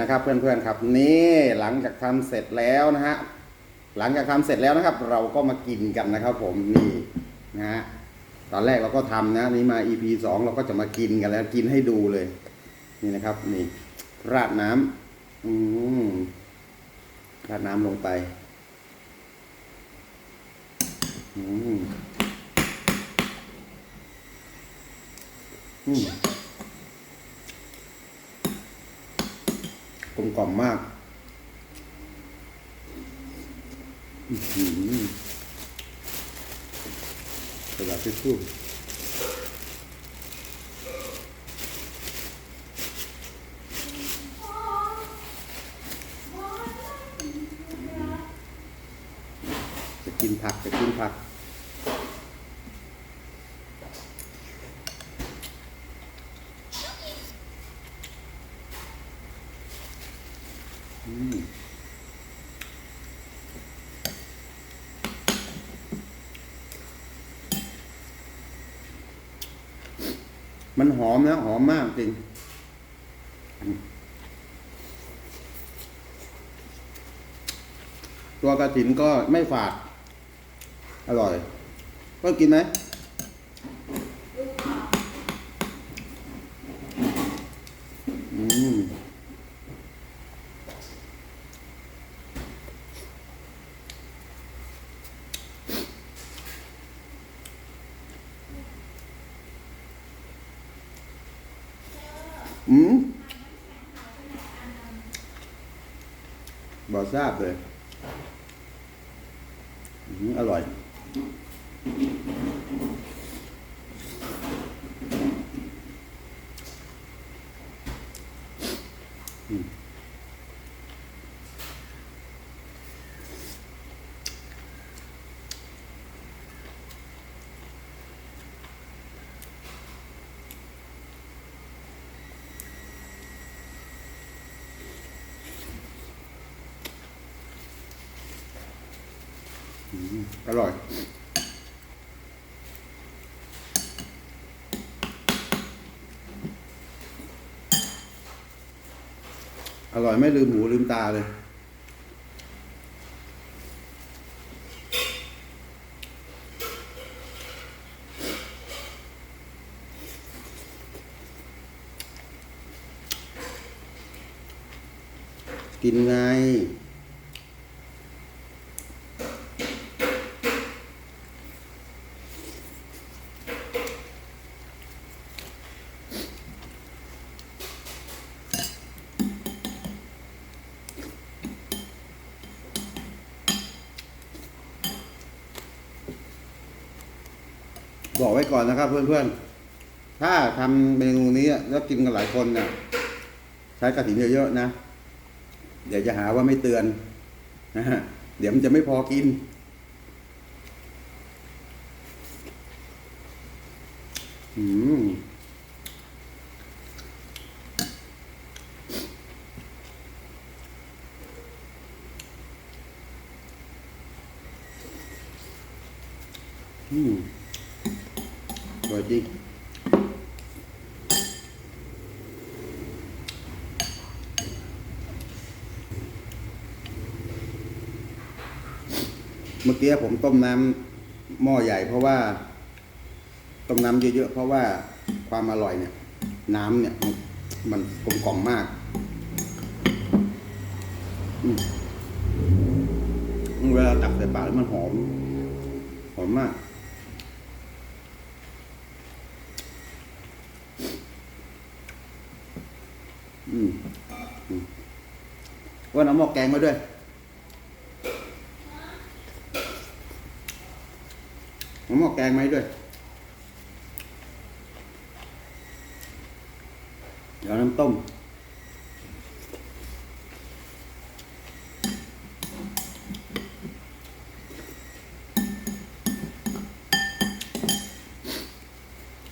นะครับเพื่อนๆครับนี่หลังจากทำเสร็จแล้วนะฮะหลังจากทำเสร็จแล้วนะครับ เราก็มากินกันนะครับ ผมนี่นะฮะตอนแรกเราก็ทำนะนี่มา EP สองเราก็จะมากินกันแล้วกินให้ดูเลย นี่นะครับ นี่ ราดน้ำอืมราดน้ำลงไป อืมอืม กลมกล่อมมากอื้อหือกระดาษทิชชู่จะกินผักจะกินผัก มันหอมนะหอมมากจริง ตัวกระถินก็ไม่ฝาด อร่อยก็กินไหมอืม อืมบอกทราบเลยอืมอร่อย อืม อร่อย อร่อยไม่ลืมหูลืมตาเลย กินไง บอกไว้ก่อนนะครับ เพื่อนๆ ถ้าทำเมนูนี้แล้วกินกันหลายคนเนี่ยใช้กระถิ่นเยอะๆนะ เดี๋ยวจะหาว่าไม่เตือนนะฮะเดี๋ยวมันจะไม่พอกิน อืม อืม อร่อยจริงเมื่อกี้ผมต้มน้ำหม้อใหญ่เพราะว่า ต้มน้ำเยอะๆเพราะว่าความอร่อยเนี่ย น้ำเนี่ย มันกลมกล่อมมากเวลาตักใส่ปากมันหอม หอมมาก อืมอืม ว่าน้ำหม้อแกงมาด้วยน้ำหม้อแกงมาด้วย เดี๋ยวน้ำต้ม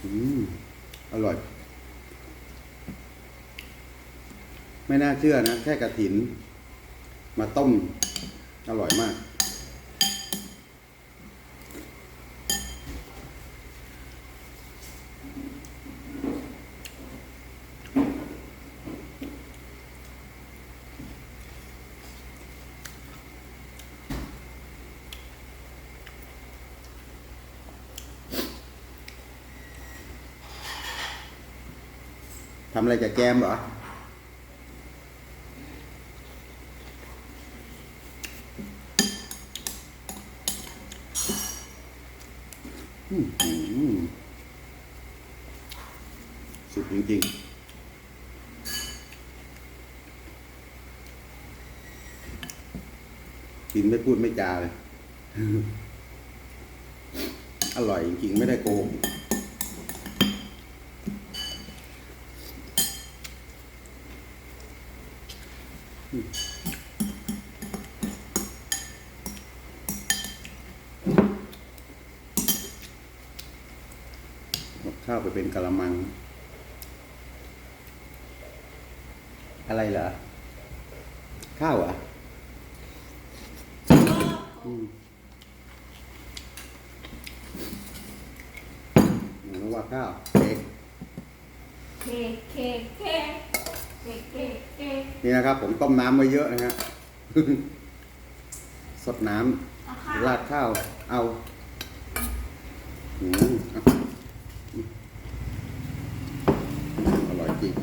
อืมอร่อย ไม่น่าเชื่อนะ แค่กระถิน มาต้ม อร่อยมาก ทำอะไรจะแกมเหรอ สุดจริงๆกินไม่พูดไม่จาเลย อร่อยจริงๆไม่ได้โกงข้าวไปเป็นกะละมัง อะไรเหรอ ข้าวเหรออืมนึกว่าข้าวเค้กเคเคเคเคเคเคนี่นะครับ ผมต้มน้ำไว้เยอะนะฮะสดน้เอาข้าวำราดข้าว เอาอืมอะอร่อยจริง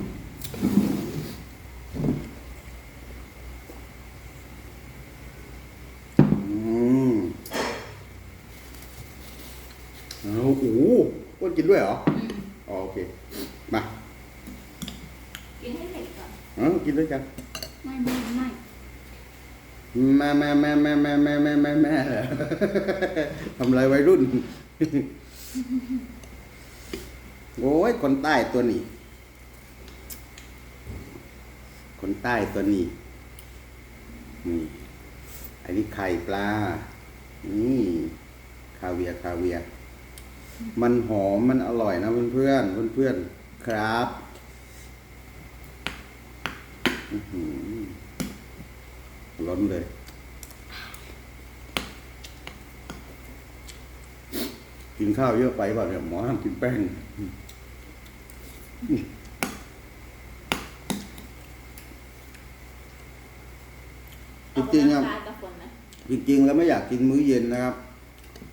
อืมเอาโอ้โหอ้วนกิน ด้วยเหรออืมอ๋อโอเค มา กินให้เสร็จก่อนเอากินด้วยกันไม่ไม่ไม่แม่แม่แม่แม่แม่แม่แม่แม่แม่เหรอทำอะไรวัยรุ่น โอ้ย คนใต้ตัวนี้ คนใต้ตัวนี้ นี่ อันนี้ไข่ปลา นี่ คาเวียร์คาเวียร์ มันหอมมันอร่อยนะเพื่อนเพื่อนๆเพื่อนๆครับอื้อหือล้นเลยกินข้าวเยอะไปเปล่าเนี่ยหมอห้ามกินแป้งจริงๆออะอกกำลังกายกับฝนนะจริงๆแล้วไม่อยากกินมื้อเย็นนะครับ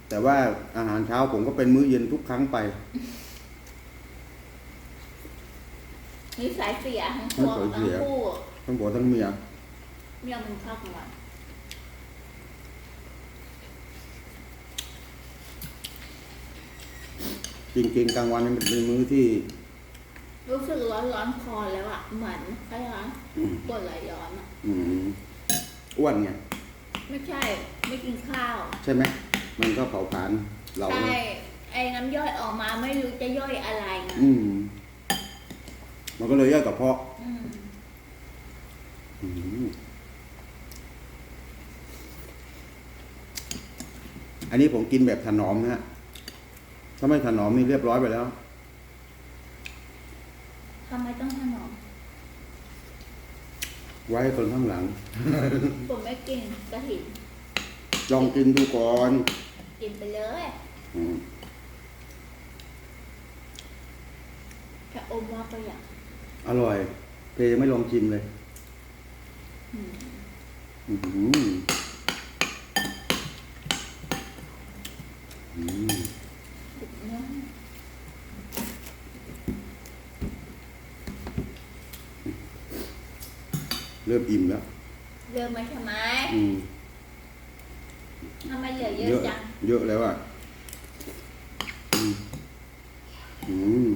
แต่ว่าอาหารเช้าผมก็เป็นมื้อเย็นทุกครั้งไปนิสัยเสียทั้งตัวนิสัยทั้เสีงยคู่ทั้งผัวทั้งเมียเมียมันชอบมันจริงๆกลางวันนี่มันเป็นมื้อที่ รู้สึกร้อนร้อนๆคอแล้วอะ เหมือนใครคะอืมปวดไหลย้อนอะอืมอ้วนไงไม่ใช่ ไม่กินข้าว ใช่ไหม มันก็เผาผลาญเราใช่นะไอ้น้ำย่อยออกมาไม่รู้จะย่อยอะไรไงอืม มันก็เลยย่อยกับเพาะอืมอืมอันนี้ผมกินแบบถนอมนะฮะ ถ้าไม่ถนอมนี่เรียบร้อยไปแล้ว ทำไมต้องถนอมไว้ให้คนข้างหลัง ผมไม่กินกระถิ่นลองกินดูก่อน กินไปเลยอืมแค่อมว่าก็อยากอร่อย เพยังไม่ลองชิมเลยอืมอืมอืมสุดยอดเริ่มอิ่มแล้วเริ่มมาใช่ไหมอืมทำไมเหลือเยเยอะอะจัง เยอะแล้วอะ อืมอืม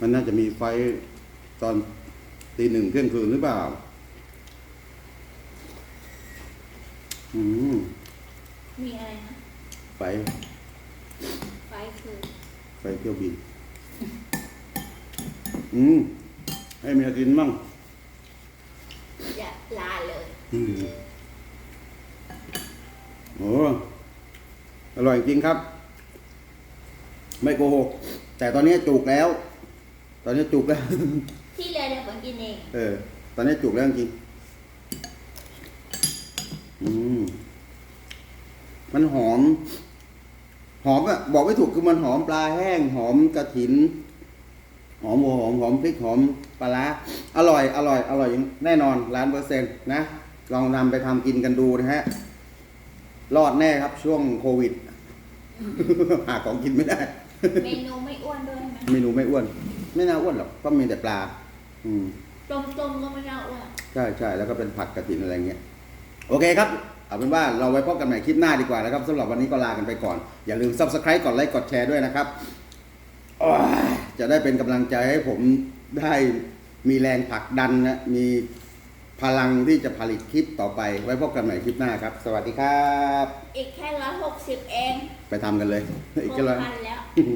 มันน่าจะมีไฟตอนตีหนึ่งเที่ยงคืนหรือเปล่า อืม มีอะไรนะ ไฟ ไฟคือ ไฟเที่ยวบิน อืม ให้เมียกินมั่งอย่าลาเลยอืม โอ้อร่อยจริงครับ ไม่โกหก แต่ตอนนี้จุกแล้ว ตอนนี้จุกแล้ว ที่เหลือเดี๋ยวผมกินเอง เออ ตอนนี้จุกแล้วจริง อืม มันหอม หอมอะบอกไม่ถูกคือมันหอมปลาแห้ง หอมกระถิน หอมหัวหอมหอมพริกหอมปลาร้าอร่อย อร่อย อร่อยแน่นอนล้านเปอร์เซ็นต์นะ ลองนำไปทำกินกันดูนะฮะ รอดแน่ครับช่วงโควิด หาของกินไม่ได้ เมนูไม่อ้วนด้วยไหมเมนูไม่อ้วน ไม่น่าอ้วนหรอก ก็มีแต่ปลา อืม ต้มต้มๆก็ไม่น่าอ้วน ใช่ใช่แล้วก็เป็นผักกระถินอะไรเงี้ย โอเคครับ เอาเป็นว่าเราไว้พบกันใหม่คลิปหน้าดีกว่านะครับสำหรับวันนี้ก็ลากันไปก่อน อย่าลืม subscribe กดไลค์กดแชร์ด้วยนะครับโอ้ยจะได้เป็นกำลังใจให้ผมได้มีแรงผลักดันนะมี พลังที่จะผลิตคลิปต่อไป ไว้พบกันใหม่คลิปหน้าครับ สวัสดีครับ อีกแค่ร้อยหกสิบเอง ไปทำกันเลยคอีกรบแค่ร้อย พันแล้วอืม